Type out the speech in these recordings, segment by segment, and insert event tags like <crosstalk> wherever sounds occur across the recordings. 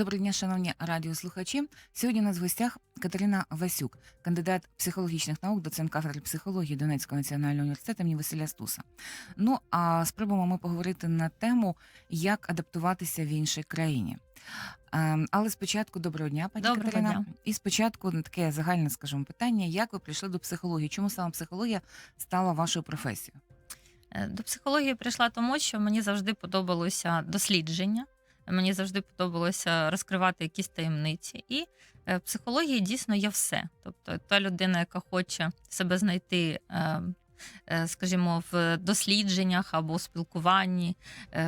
Доброго дня, шановні радіослухачі. Сьогодні у нас в гостях Катерина Васюк, кандидат психологічних наук, доцент кафедри психології Донецького національного університету імені Василя Стуса. Ну а спробуємо ми поговорити на тему, як адаптуватися в іншій країні. Ем, Але спочатку доброго дня, пані Доброго Катерина. дня. І спочатку таке загальне, скажімо, питання: як ви прийшли до психології? Чому саме психологія стала вашою професією? Е, До психології прийшла тому, що мені завжди подобалося дослідження. Мені завжди подобалося розкривати якісь таємниці. І е, в психології дійсно є все. Тобто, та людина, яка хоче себе знайти, е, е, скажімо, в дослідженнях або в спілкуванні,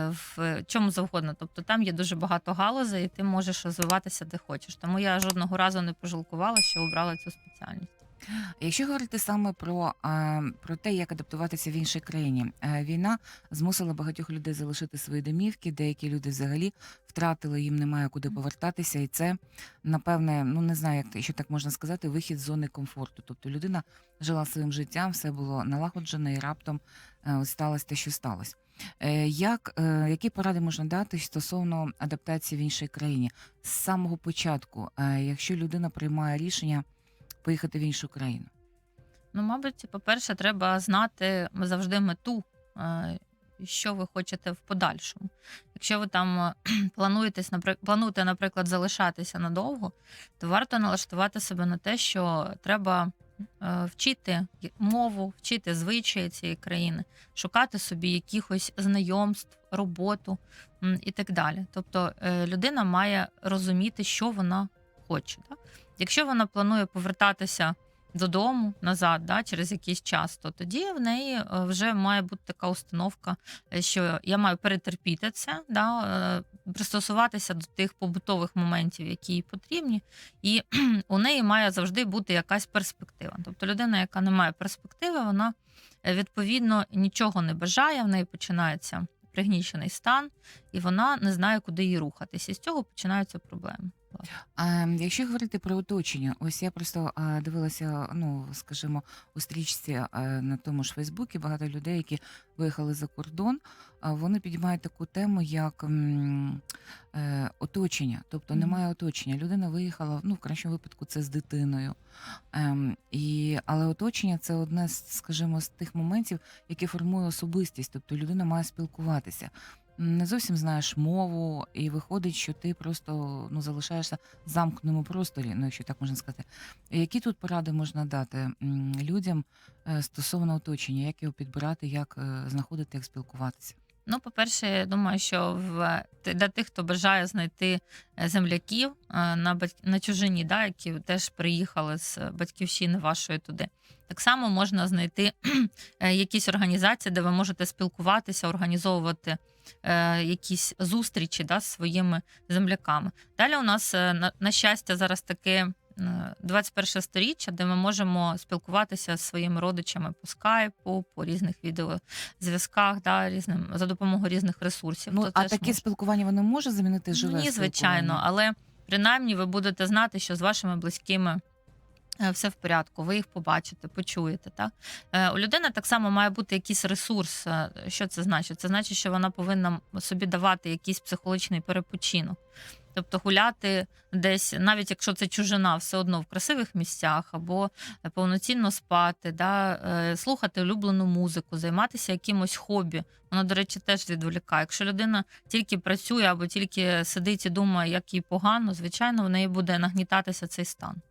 в чому завгодно. Тобто там є дуже багато галузей, і ти можеш розвиватися де хочеш. Тому я жодного разу не пожалкувала, що обрала цю спеціальність. Якщо говорити саме про, е, про те, як адаптуватися в іншій країні, е, війна змусила багатьох людей залишити свої домівки. Деякі люди взагалі втратили, їм немає куди повертатися, і це напевне, ну не знаю, як що так можна сказати, вихід з зони комфорту. Тобто людина жила своїм життям, все було налагоджено, і раптом е, ось сталося те, що сталося. Е, Як, е, які поради можна дати стосовно адаптації в іншій країні з самого початку, е, якщо людина приймає рішення поїхати в іншу країну? Ну, мабуть, по-перше, треба знати завжди мету, е, що ви хочете в подальшому. Якщо ви там е, <clears throat> плануєтесь, плануєте, наприклад, залишатися надовго, то варто налаштувати себе на те, що треба е, вчити мову, вчити звичаї цієї країни, шукати собі якихось знайомств, роботу і так далі. Тобто людина має розуміти, що вона хоче. Так? Якщо вона планує повертатися додому назад, да, через якийсь час, то тоді в неї е, вже має бути така установка, е, що я маю перетерпіти це, да, е, пристосуватися до тих побутових моментів, які їй потрібні, і <clears throat> у неї має завжди бути якась перспектива. Тобто людина, яка не має перспективи, вона відповідно нічого не бажає, в неї починається пригнічений стан, і вона не знає, куди їй рухатися. І з цього починаються проблеми. А якщо говорити про оточення, ось я просто а, дивилася, ну скажімо, у стрічці а, на тому ж Фейсбуці багато людей, які виїхали за кордон, а, вони підіймають таку тему, як м, е, оточення. Тобто немає оточення. Людина виїхала, ну в кращому випадку, це з дитиною. Ем, і, але оточення це одне з, скажімо, з тих моментів, яке формує особистість. Тобто людина має спілкуватися. Не зовсім знаєш мову, і виходить, що ти просто ну залишаєшся в замкненому просторі, ну якщо так можна сказати. Які тут поради можна дати людям е, стосовно оточення, як його підбирати, як е, знаходити, як спілкуватися? Ну, по-перше, я думаю, що в для тих, хто бажає знайти е, земляків е, на бать... на чужині, да, які теж приїхали з батьківщини вашої туди. Так само можна знайти <clears throat> е, якісь організації, де ви можете спілкуватися, організовувати е, якісь зустрічі да, з своїми земляками. Далі у нас, на, на щастя, зараз таке. Е, 21 сторіччя, де ми можемо спілкуватися з своїми родичами по скайпу, по різних відеозв'язках, да, різним за допомогою різних ресурсів. Ну То а таке може. спілкування воно може замінити живе Ні, звичайно, але принаймні ви будете знати, що з вашими близькими. е, Все в порядку, ви їх побачите, почуєте. Так? Е, У людини так само має бути якийсь ресурс. Е, Що це значить? Це значить, що вона повинна собі давати якийсь психологічний перепочинок. Тобто гуляти десь, навіть якщо це чужина, все одно в красивих місцях, або е, повноцінно спати, да, е, слухати улюблену музику, займатися якимось хобі. Воно, до речі, теж відволікає. Якщо людина тільки працює або тільки сидить і думає, як їй погано, звичайно, в неї буде нагнітатися цей стан.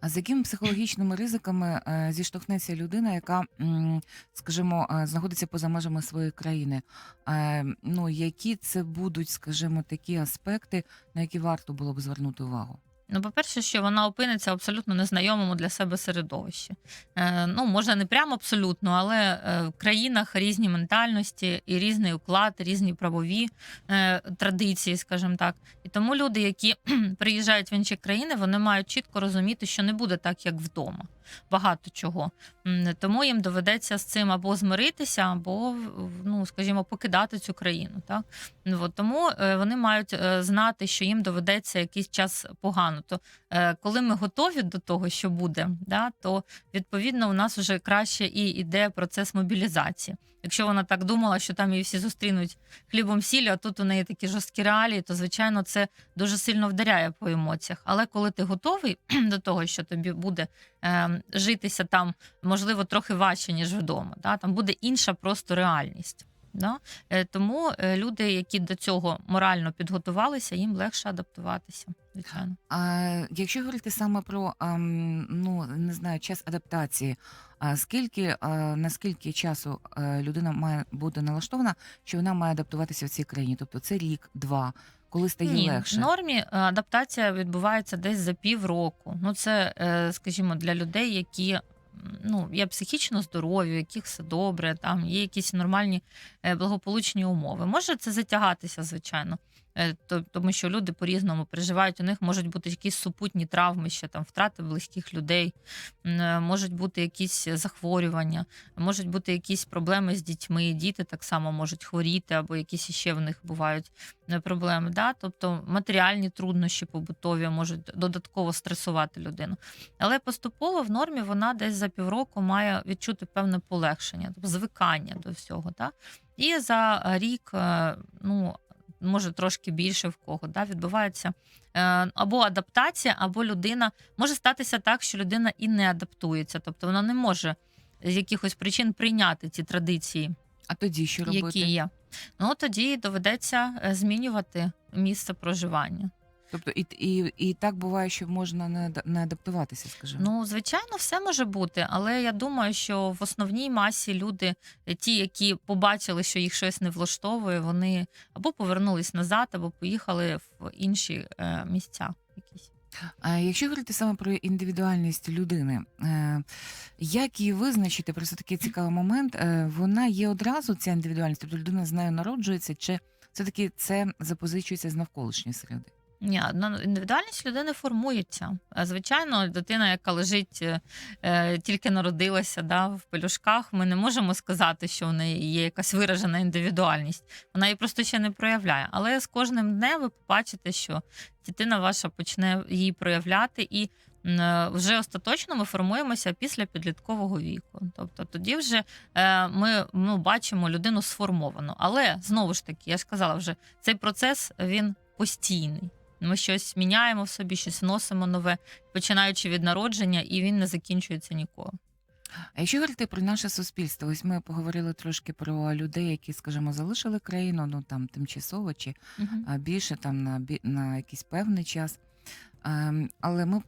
А з якими психологічними ризиками е, зіштовхнеться людина, яка, м, скажімо, е, знаходиться поза межами своєї країни? Е, Ну, які це будуть, скажімо, такі аспекти, на які варто було б звернути увагу? Ну, по-перше, що вона опиниться в абсолютно незнайомому для себе середовищі. Е, ну, може, не прямо абсолютно, але е, в країнах різні ментальності і різний уклад, різні правові е, традиції, скажімо так. І тому люди, які <clears throat> приїжджають в інші країни, вони мають чітко розуміти, що не буде так, як вдома. Багато чого. Тому їм доведеться з цим або змиритися, або ну, скажімо, покидати цю країну. Так Ну, от, тому е, вони мають е, знати, що їм доведеться якийсь час погано. То е, коли ми готові до того, що буде, да, то відповідно у нас вже краще і йде процес мобілізації. Якщо вона так думала, що там її всі зустрінуть хлібом сіллю, а тут у неї такі жорсткі реалії, то звичайно це дуже сильно вдаряє по емоціях. Але коли ти готовий <clears throat> до того, що тобі буде е, житися там, можливо, трохи важче, ніж вдома, да, там буде інша просто реальність. Да? Е, Тому е, люди, які до цього морально підготувалися, їм легше адаптуватися. Звичайно. А якщо говорити саме про ам, ну не знаю, час адаптації, а скільки а, наскільки часу людина має бути налаштована, що вона має адаптуватися в цій країні? Тобто це рік, два, коли стає Ні, легше? в нормі е, адаптація відбувається десь за півроку. Ну, це, е, скажімо, для людей, які ну, є психічно здорові, у яких все добре, там є якісь нормальні е, благополучні умови. Може це затягатися, звичайно. Е, то- Тому що люди по-різному переживають. У них можуть бути якісь супутні травми, ще там втрати близьких людей, е, можуть бути якісь захворювання, можуть бути якісь проблеми з дітьми. Діти так само можуть хворіти, або якісь іще в них бувають е, проблеми. Да? Тобто матеріальні труднощі побутові можуть додатково стресувати людину. Але поступово в нормі вона десь за півроку має відчути певне полегшення, тобто звикання до всього. Да? І за рік, ну може трошки більше в кого, да, відбувається е, або адаптація, або людина може статися так, що людина і не адаптується, тобто вона не може з якихось причин прийняти ці традиції А тоді що робити? які є. Ну тоді доведеться е, змінювати місце проживання. Тобто і, і, і так буває, що можна не, не адаптуватися, скажімо. Ну, звичайно, все може бути, але я думаю, що в основній масі люди, е, ті, які побачили, що їх щось не влаштовує, вони або повернулись назад, або поїхали в інші е, місця. Якісь. А якщо говорити саме про індивідуальність людини, е, як її визначити? Просто такий цікавий момент. Вона є одразу ця індивідуальність, тобто людина з нею народжується, чи все-таки це запозичується з навколишньої середи? Ні, індивідуальність людини формується. Звичайно, дитина, яка лежить, е, е, тільки народилася да, в пелюшках, ми не можемо сказати, що в неї є якась виражена індивідуальність. Вона її просто ще не проявляє. Але з кожним днем ви побачите, що дитина ваша почне її проявляти, і е, вже остаточно ми формуємося після підліткового віку. Тобто тоді вже е, ми ну, бачимо людину сформовану. Але знову ж таки, я ж казала вже, цей процес він постійний. Ми щось міняємо в собі, щось вносимо нове, починаючи від народження, і він не закінчується ніколи. А якщо говорити про наше суспільство, ось ми поговорили трошки про людей, які, скажімо, залишили країну, ну там тимчасово чи а, більше там на на якийсь певний час. Ем, Але ми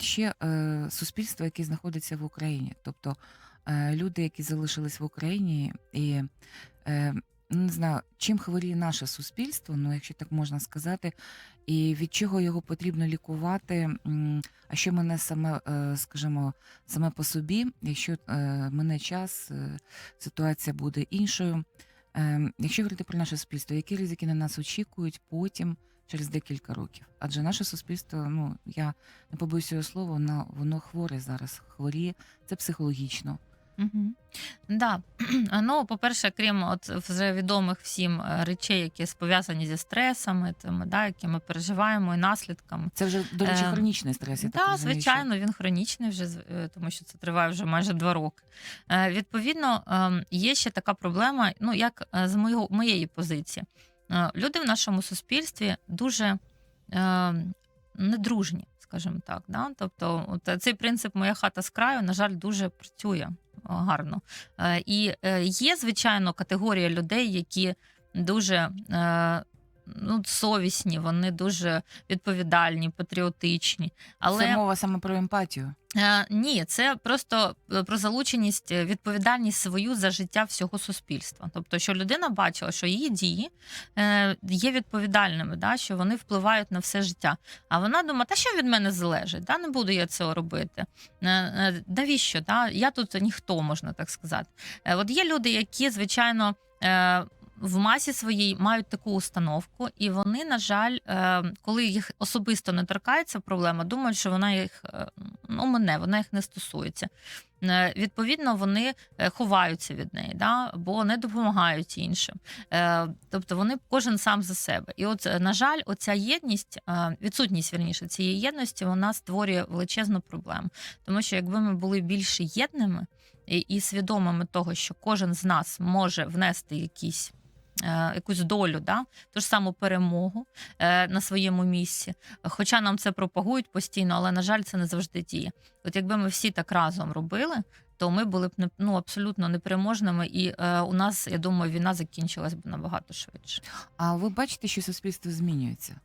ще е, суспільство, яке знаходиться в Україні, тобто е, люди, які залишились в Україні, і е, не знаю, чим хворіє наше суспільство, ну якщо так можна сказати, і від чого його потрібно лікувати. А що мене саме, е, скажімо, саме по собі, якщо е, мене час, е, ситуація буде іншою. Ем, Якщо говорити про наше суспільство, які ризики на нас очікують потім через декілька років? Адже наше суспільство, ну я не побоюсь цього слова, воно, воно хворе зараз, хворіє, це психологічно. Угу. Да. <clears throat> Ну, по-перше, крім от вже відомих всім е, речей, які пов'язані зі стресами, тими, да, які ми переживаємо, і наслідками. Це вже, до речі, Ем, хронічний стрес. Я так розумію, звичайно, він хронічний вже, е, тому що це триває вже майже два роки. Е, Відповідно, ем, є ще така проблема, ну як е, з моєго, моєї позиції. Е, Люди в нашому суспільстві дуже е, недружні, скажімо так. Да? Тобто, от цей принцип моя хата з краю, на жаль, дуже працює е, гарно. Е, І е, є, звичайно, категорія людей, які дуже. Ну, совісні, вони дуже відповідальні, патріотичні. Але це мова саме про емпатію. Е, ні, це просто е, про залученість, е, відповідальність свою за життя всього суспільства. Тобто, що людина бачила, що її дії е, є відповідальними, да, що вони впливають на все життя. А вона думає, та що від мене залежить? Да, не буду я цього робити. Е, е, навіщо? Да? Я тут ніхто, можна так сказати. Е, от є люди, які, звичайно. Е, в масі своїй мають таку установку, і вони, на жаль, е, коли їх особисто не торкається проблема, думають, що вона їх е, ну, мене, вона їх не стосується. Е, Відповідно, вони ховаються від неї, да? бо не допомагають іншим. Тобто вони кожен сам за себе. І от, на жаль, оця єдність, відсутність вірніше цієї єдності, вона створює величезну проблему. Тому що якби ми були більш єдними і свідомими того, що кожен з нас може внести якісь. Е, Якусь долю, да? ту ж саму перемогу е, на своєму місці. Хоча нам це пропагують постійно, але на жаль, це не завжди діє. От якби ми всі так разом робили, то ми були б не ну абсолютно непереможними, і е, у нас, я думаю, війна закінчилась б набагато швидше. А ви бачите, що суспільство змінюється?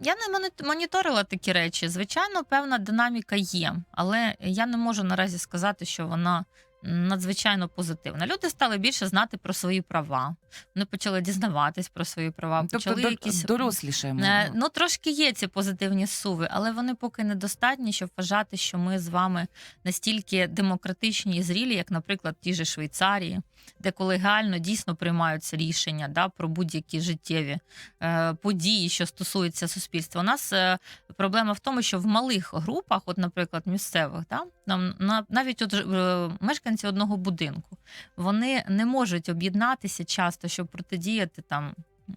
Я не моніторила такі речі. Звичайно, певна динаміка є, але я не можу наразі сказати, що вона надзвичайно позитивна. Люди стали більше знати про свої права. Вони почали дізнаватись про свої права. Тобто почали дор- якісь дорослішаємо. Е, Ну, трошки є ці позитивні суви, але вони поки недостатні, щоб вважати, що ми з вами настільки демократичні і зрілі, як, наприклад, ті ж Швейцарії, де колегіально дійсно приймаються рішення да, про будь-які життєві е, події, що стосуються суспільства. У нас е, проблема в тому, що в малих групах, от, наприклад, місцевих, да, нам на- навіть от, е, мешканці одного будинку, вони не можуть об'єднатися часто, щоб протидіяти там.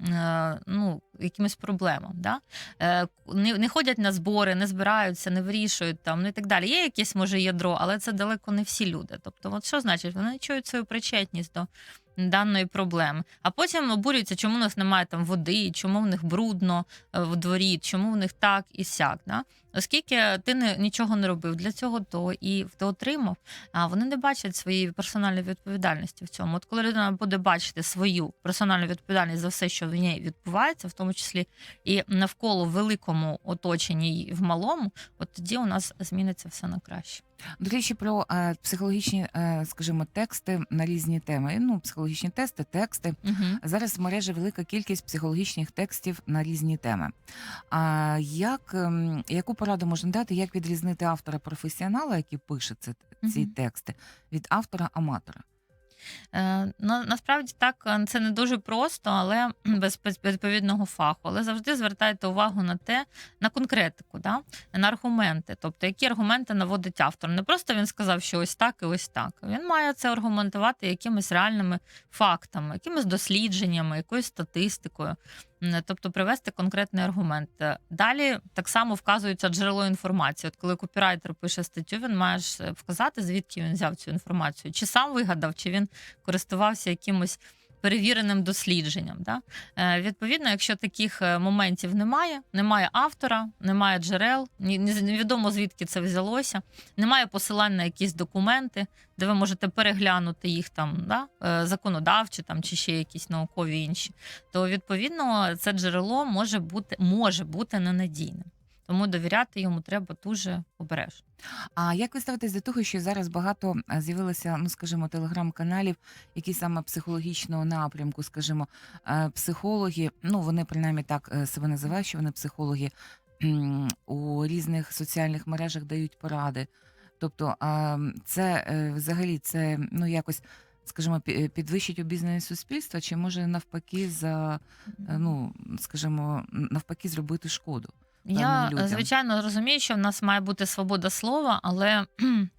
е, Ну, якимось проблемам, да? Е, не, не ходять на збори, не збираються, не вирішують там, ну і так далі. Є якесь може ядро, але це далеко не всі люди. Тобто, от що значить? Вони чують свою причетність до даної проблеми. А потім обурюються, чому у нас немає там води, чому в них брудно е, в дворі, чому в них так і сяк. Да? Оскільки ти не, нічого не робив для цього, то і ти отримав. А вони не бачать своєї персональної відповідальності в цьому. От коли людина буде бачити свою персональну відповідальність за все, що в ній відбувається, в тому числі і навколо великому оточенні, і в малому, от тоді у нас зміниться все на краще. До речі, про е, психологічні, е, скажімо, тексти на різні теми. Ну, психологічні тести, тексти. Угу. Зараз в мережі велика кількість психологічних текстів на різні теми. А як ем, яку пораду можна дати, як відрізнити автора професіонала, який пише це, ці Мгм. тексти, від автора аматора? Ну, насправді так, е, це не дуже просто, але без відповідного фаху. Але завжди звертайте увагу на те, на конкретику, да? на аргументи. Тобто, які аргументи наводить автор. Не просто він сказав, що ось так і ось так. Він має це аргументувати якимись реальними фактами, якимись дослідженнями, якоюсь статистикою. Тобто привести конкретний аргумент. Е, Далі так само вказується джерело інформації. От коли копірайтер пише статтю, він має е, вказати, звідки він взяв цю інформацію, чи сам вигадав, чи він користувався якимось перевіреним дослідженням. Да? Е, відповідно, якщо таких е, моментів немає, немає автора, немає джерел, невідомо звідки це взялося, немає посилань на якісь документи, де ви можете переглянути їх там, да? е, законодавчі там, чи ще якісь наукові інші, то відповідно це джерело може бути, може бути ненадійним. Тому довіряти йому треба дуже обережно. А як ви ставитесь до того, що зараз багато е, з'явилося, ну скажімо, телеграм-каналів, які саме психологічного напрямку, скажімо, е, психологи, ну вони принаймні так е, себе називають, що вони психологи у різних соціальних мережах дають поради. Тобто, це взагалі це ну якось. Скажімо, пі- підвищить обізнаність суспільства, чи може навпаки за ну скажімо, навпаки зробити шкоду? Я людям. звичайно розумію, що в нас має бути свобода слова, але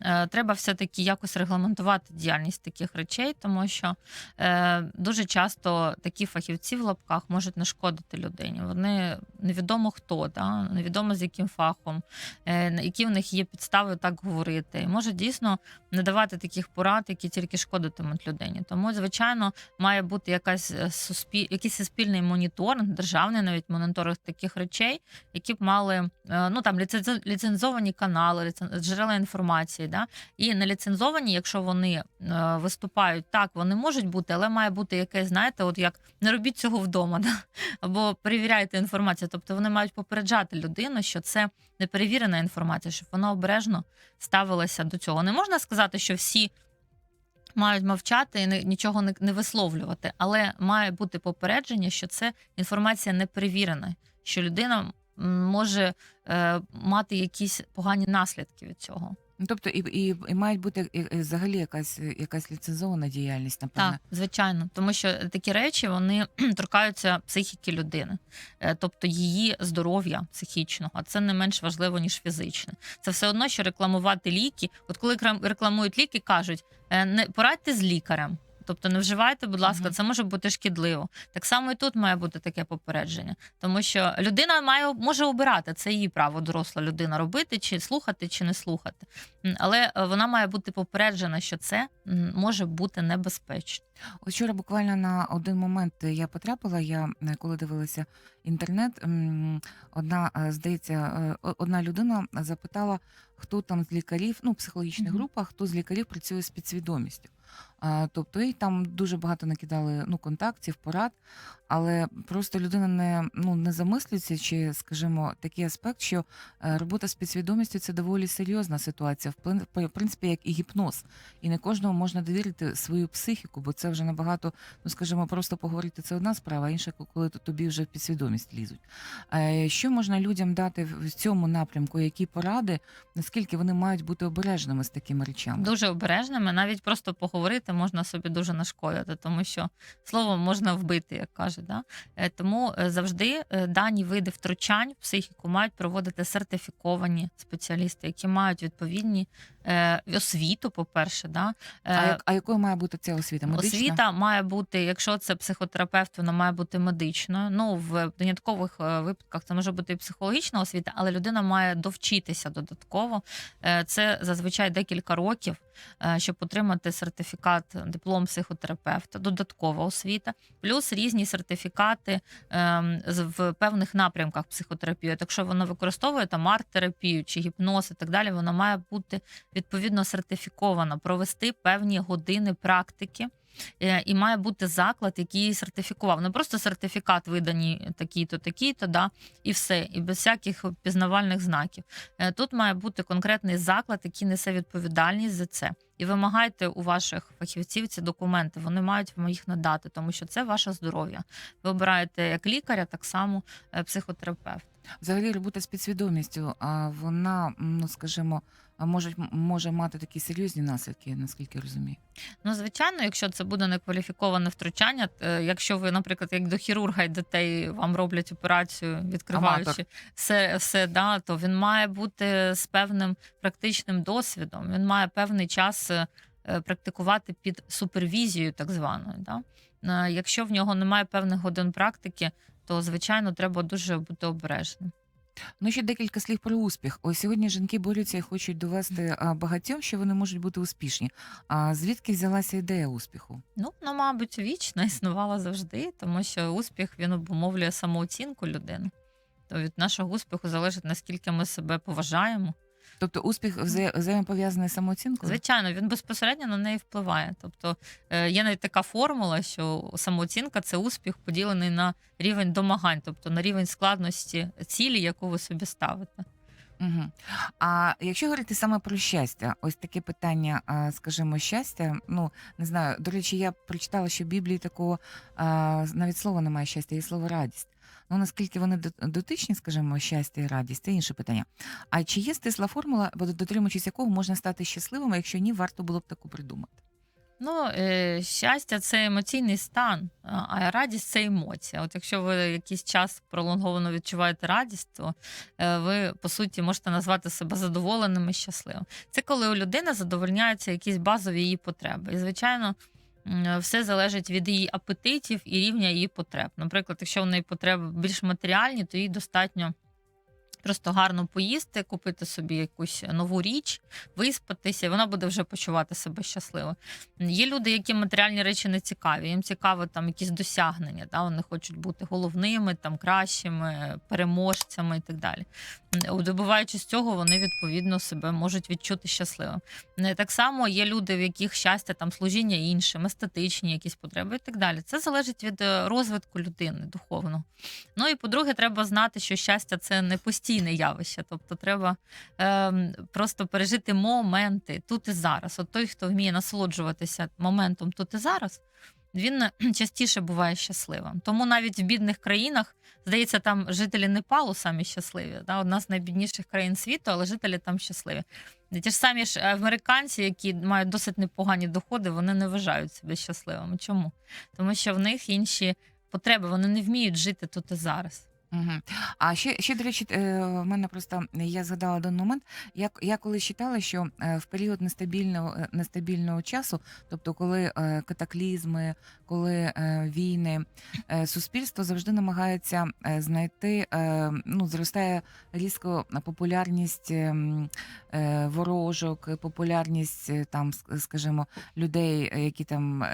е, треба все-таки якось регламентувати діяльність таких речей, тому що е, дуже часто такі фахівці в лапках можуть нашкодити людині. Вони невідомо хто, да? невідомо з яким фахом, е, які в них є підстави так говорити. І можуть дійсно не давати таких порад, які тільки шкодитимуть людині. Тому, звичайно, має бути якась е, суспіль... якийсь суспільний моніторинг, державний навіть моніторинг таких речей, які б мали е, ну там ліценз- ліцензовані канали, джерела інформації, да і не ліцензовані, якщо вони е, виступають так, вони можуть бути, але має бути якесь, знаєте, от як не робіть цього вдома, <laughs> да? або перевіряйте інформацію. Тобто вони мають попереджати людину, що це неперевірена інформація, щоб вона обережно ставилася до цього. Не можна сказати, що всі. Мають мовчати і нічого не, не висловлювати, але має бути попередження, що це інформація не перевірена, що людина може е, мати якісь погані наслідки від цього. Ну, тобто, і, і, і мають бути і- і взагалі якась, якась ліцензована діяльність, напевно. Так, звичайно, тому що такі речі вони <clears throat> торкаються психіки людини, Е, тобто її здоров'я психічного. А це не менш важливо ніж фізичне. Це все одно, що рекламувати ліки. От коли крам- рекламують ліки, кажуть, е, не порадьте з лікарем. Тобто не вживайте, будь ласка, це може бути шкідливо. Так само і тут має бути таке попередження, тому що людина має може обирати це її право, доросла людина робити, чи слухати, чи не слухати. Але е, вона має бути попереджена, що це може бути небезпечно. Вчора буквально на один момент я потрапила. Я е, коли дивилася інтернет, одна е, здається, одна людина запитала, хто там з лікарів, ну психологічних групах, хто з лікарів працює з підсвідомістю. А, тобто і там дуже багато накидали ну, контактів, порад, але просто людина не, ну, не замислюється, чи, скажімо, такий аспект, що е, робота з підсвідомістю це доволі серйозна ситуація, в принципі, як і гіпноз. І не кожному можна довірити свою психіку, бо це вже набагато, ну скажімо, просто поговорити це одна справа, а інша, коли тобі вже в підсвідомість лізуть. Е, Що можна людям дати в цьому напрямку? Які поради, наскільки вони мають бути обережними з такими речами? Дуже обережними, навіть просто поговорити можна собі дуже нашкодити, тому що слово можна вбити, як кажуть. Да? Е, Тому е, завжди е, дані види втручань в психіку мають проводити сертифіковані спеціалісти, які мають відповідні е, освіту, по-перше, да? А, Е, як, а якою має бути ця освіта? Медична? Освіта має бути, якщо це психотерапевт, вона має бути медичною. Ну в виняткових е, випадках це може бути і психологічна освіта, але людина має довчитися додатково. Це зазвичай декілька років, щоб отримати сертифікат, диплом психотерапевта, додаткова освіта, плюс різні сертифікати ем, в певних напрямках психотерапії. От Якщо вона використовує там арт-терапію чи гіпноз і так далі, вона має бути відповідно сертифікована, провести певні години практики. е, І має бути заклад, який її сертифікував. Не просто сертифікат видані такі-то, такі-то, да, і все, і без всяких пізнавальних знаків. Е, Тут має бути конкретний заклад, який несе відповідальність за це. І вимагайте у ваших фахівців ці документи. Вони мають вам їх надати, тому що це ваше здоров'я. Ви обираєте як лікаря, так само е, психотерапевт. Взагалі робота з підсвідомістю, а вона, ну скажімо, а може, може мати такі серйозні наслідки, наскільки я розумію. Ну, звичайно, якщо це буде некваліфіковане втручання, е, якщо ви, наприклад, як до хірурга йдете і вам роблять операцію, відкриваючи Аматор. все, все да, то він має бути з певним практичним досвідом. Він має певний час е, е, практикувати під супервізією, так званою. Да? Якщо в нього немає певних годин практики, то звичайно треба дуже бути обережним. Ну, ще декілька слів про успіх. Ось сьогодні жінки борються і хочуть довести багатьом, що вони можуть бути успішні. А звідки взялася ідея успіху? Ну, ну, мабуть, вічно існувала завжди, тому що успіх він обумовлює самооцінку людини. То від нашого успіху залежить, наскільки ми себе поважаємо. Тобто успіх вза- взаємопов'язаний з самооцінкою? Звичайно, він безпосередньо на неї впливає. Тобто е, є навіть така формула, що самооцінка це успіх поділений на рівень домагань, тобто на рівень складності цілі, яку ви собі ставите. Угу. А якщо говорити саме про щастя, ось таке питання, скажімо, щастя. Ну не знаю. До речі, я прочитала, що в Біблії такого навіть слова немає щастя, є слово радість. Ну наскільки вони дот- дотичні, скажімо, щастя і радість, це інше питання. А чи є стисла формула, дотримуючись якого можна стати щасливим, а якщо ні, варто було б таку придумати? Ну, е, щастя це емоційний стан, а а радість це емоція. От якщо ви якийсь час пролонговано відчуваєте радість, то е, ви по суті можете назвати себе задоволеним і щасливим. Це коли у людини задовольняються якісь базові її потреби. І звичайно. М, Все залежить від її апетитів і рівня її потреб. Наприклад, якщо в неї потреби більш матеріальні, то їй достатньо просто гарно поїсти, купити собі якусь нову річ, виспатися, і вона буде вже почувати себе щасливо. Є люди, які матеріальні речі не цікаві. Їм цікаво там якісь досягнення. Да? Вони хочуть бути головними, там кращими, переможцями і так далі. М, Добуваючись цього, вони відповідно себе можуть відчути щасливим. Е, Так само є люди, в яких щастя там служіння іншим, естетичні якісь потреби і так далі. Це залежить від е, розвитку людини духовного. Ну і по-друге, треба знати, що щастя це не постійне явище. Тобто треба ем, просто пережити моменти тут і зараз. От той, хто вміє насолоджуватися моментом тут і зараз, він е, <clears throat> частіше буває щасливим. Тому навіть в бідних країнах, здається, там жителі Непалу самі щасливі. Да? Одна з найбідніших країн світу, але жителі там щасливі. Ті ж самі ж американці, які мають досить непогані доходи, вони не вважають себе щасливими. Чому? Тому що в них інші потреби, вони не вміють жити тут і зараз. Угу. А ще, ще, до речі, е, в мене просто я згадала один момент. Я, я коли читала, що е, в період нестабільного, е, нестабільного часу, тобто коли катаклізми, коли війни, суспільство завжди намагається знайти, ну, зростає різко популярність е, м, е, ворожок, популярність там, ск- скажімо, людей, які там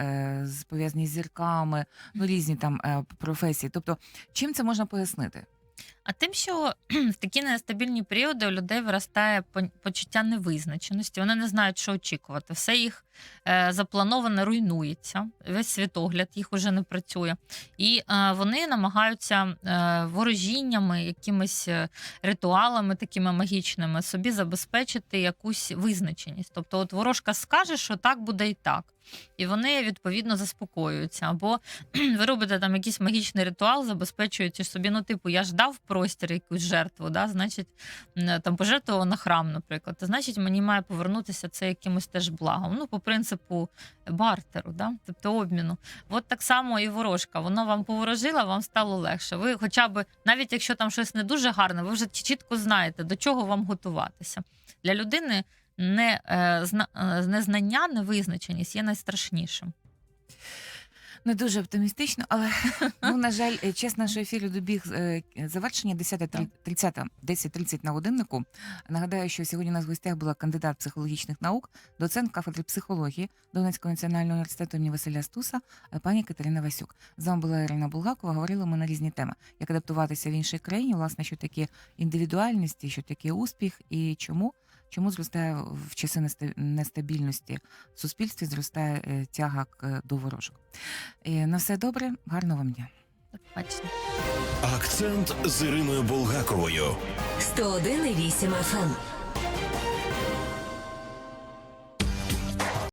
з- пов'язані з зірками, ну різні там професії. Тобто, чим це можна пояснити? Canada. А тим, що <clears throat> в такі нестабільні періоди у людей виростає почуття невизначеності, вони не знають, що очікувати. Все їх е, заплановане руйнується, весь світогляд їх уже не працює. І е, вони намагаються е, ворожіннями, якимись ритуалами такими магічними собі забезпечити якусь визначеність. Тобто, от ворожка скаже, що так буде і так. І вони відповідно заспокоюються. Або <clears throat> ви робите там якийсь магічний ритуал, забезпечуючи собі, ну, типу, я ж дав простір якусь жертву, да? значить, м, там пожертвував на храм, наприклад. То, значить, мені має повернутися це якимось теж благом. Ну, по принципу бартеру, да? тобто обміну. От так само і ворожка. Вона вам поворожила, вам стало легше. Ви хоча б, навіть якщо там щось не дуже гарне, ви вже чітко знаєте, до чого вам готуватися. Для людини не, е, е, незнання, невизначеність є найстрашнішим. Не дуже оптимістично, але <laughs> ну на жаль, е, час нашого ефіру добіг е, завершення 10.30 10.30 на годиннику. Нагадаю, що сьогодні у нас в гостях була кандидат психологічних наук, доцент кафедри психології Донецького національного університету імені Василя Стуса, е, пані Катерина Васюк. З вами була Ірина Булгакова. Говорили ми на різні теми, як адаптуватися в іншій країні, власне, що таке індивідуальність, що таке успіх, і чому. Чому зростає в часи неста- нестабільності в суспільстві, зростає е, тяга до ворожок. Е, На все добре, гарного вам дня. Бачите. Акцент з Іриною Булгаковою. 101,8 FM.